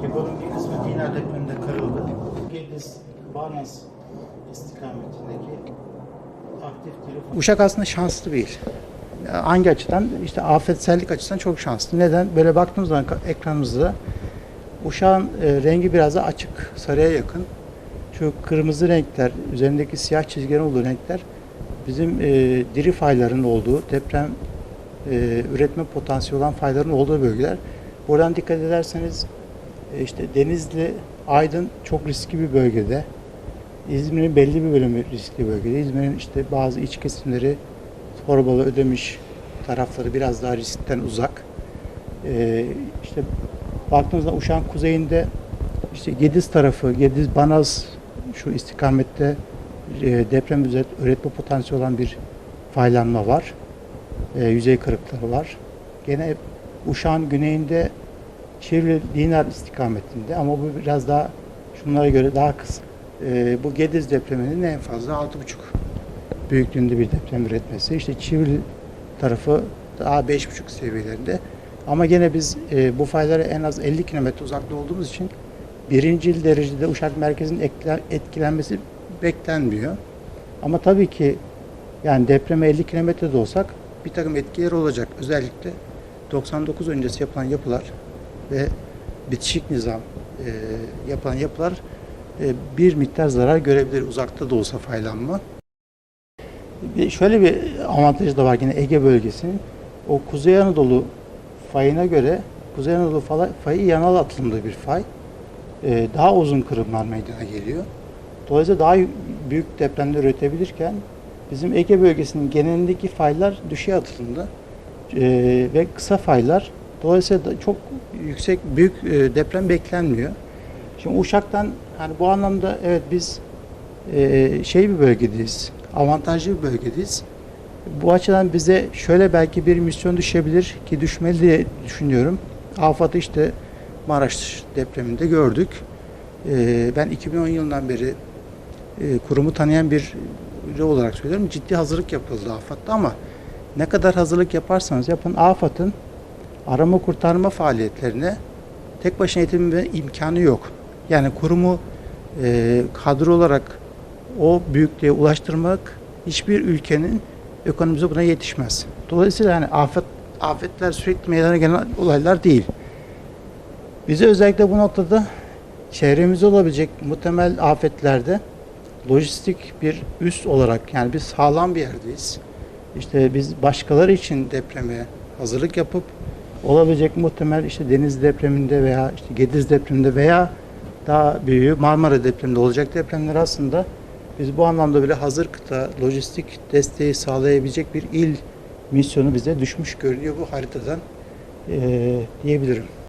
Keko'nun bir kısmı Dinar depreminde kırıldı. Gediz, Barnes istikametindeki aktif telefon. Uşak aslında şanslı bir il. Hangi açıdan? İşte afetsellik açısından çok şanslı. Neden? Böyle baktığımız zaman ekranımızda Uşağın e, rengi biraz da açık, sarıya yakın. Şu kırmızı renkler, üzerindeki siyah çizgilerin olduğu renkler bizim e, diri fayların olduğu, deprem e, üretme potansiyeli olan fayların olduğu bölgeler. Buradan dikkat ederseniz işte Denizli, Aydın çok riskli bir bölgede. İzmir'in belli bir bölümü riskli bölgede. İzmir'in işte bazı iç kesimleri Torbalı, Ödemiş tarafları biraz daha riskten uzak. E, işte baktığımızda Uşak'ın kuzeyinde işte Gediz tarafı, Gediz, Banaz şu istikamette e, deprem üret- üretme potansiyeli olan bir faylanma var. E, yüzey kırıkları var. Gene Uşak'ın güneyinde Çivri Dinar istikametinde ama bu biraz daha şunlara göre daha kısa. E, bu Gediz depreminin en fazla 6,5 büyüklüğünde bir deprem üretmesi. İşte Çivri tarafı daha 5,5 seviyelerinde. Ama gene biz e, bu faylara en az 50 kilometre uzakta olduğumuz için birincil derecede Uşak merkezinin etkilenmesi beklenmiyor. Ama tabii ki yani depreme 50 kilometrede olsak bir takım etkiler olacak. Özellikle 99 öncesi yapılan yapılar ve bitişik nizam e, yapılan yapılar e, bir miktar zarar görebilir uzakta da olsa faylanma. Bir, şöyle bir avantajı da var yine Ege bölgesinin. O Kuzey Anadolu fayına göre Kuzey Anadolu fayı yanal atılımlı bir fay. Ee, daha uzun kırımlar meydana geliyor. Dolayısıyla daha büyük depremler üretebilirken bizim Ege bölgesinin genelindeki faylar düşey atılımda Ee, ve kısa faylar. Dolayısıyla çok yüksek büyük e, deprem beklenmiyor. Şimdi Uşak'tan hani bu anlamda evet biz e, şey bir bölgedeyiz, avantajlı bir bölgedeyiz. Bu açıdan bize şöyle belki bir misyon düşebilir ki düşmeli diye düşünüyorum. AFAD'ı işte Maraş depreminde gördük. E, ben 2010 yılından beri kurumu tanıyan bir olarak söylüyorum. Ciddi hazırlık yapıldı AFAD'da ama ne kadar hazırlık yaparsanız yapın AFAD'ın arama kurtarma faaliyetlerine tek başına yetinme imkanı yok. Yani kurumu e, kadro olarak o büyüklüğe ulaştırmak hiçbir ülkenin ekonomisi buna yetişmez. Dolayısıyla yani afet afetler sürekli meydana gelen olaylar değil. Bize özellikle bu noktada çevremizde olabilecek muhtemel afetlerde lojistik bir üs olarak yani biz sağlam bir yerdeyiz. İşte biz başkaları için depreme hazırlık yapıp olabilecek muhtemel işte deniz depreminde veya işte Gediz depreminde veya daha büyüğü Marmara depreminde olacak depremler aslında biz bu anlamda bile hazır kıta lojistik desteği sağlayabilecek bir il misyonu bize düşmüş görünüyor bu haritadan eee, diyebilirim.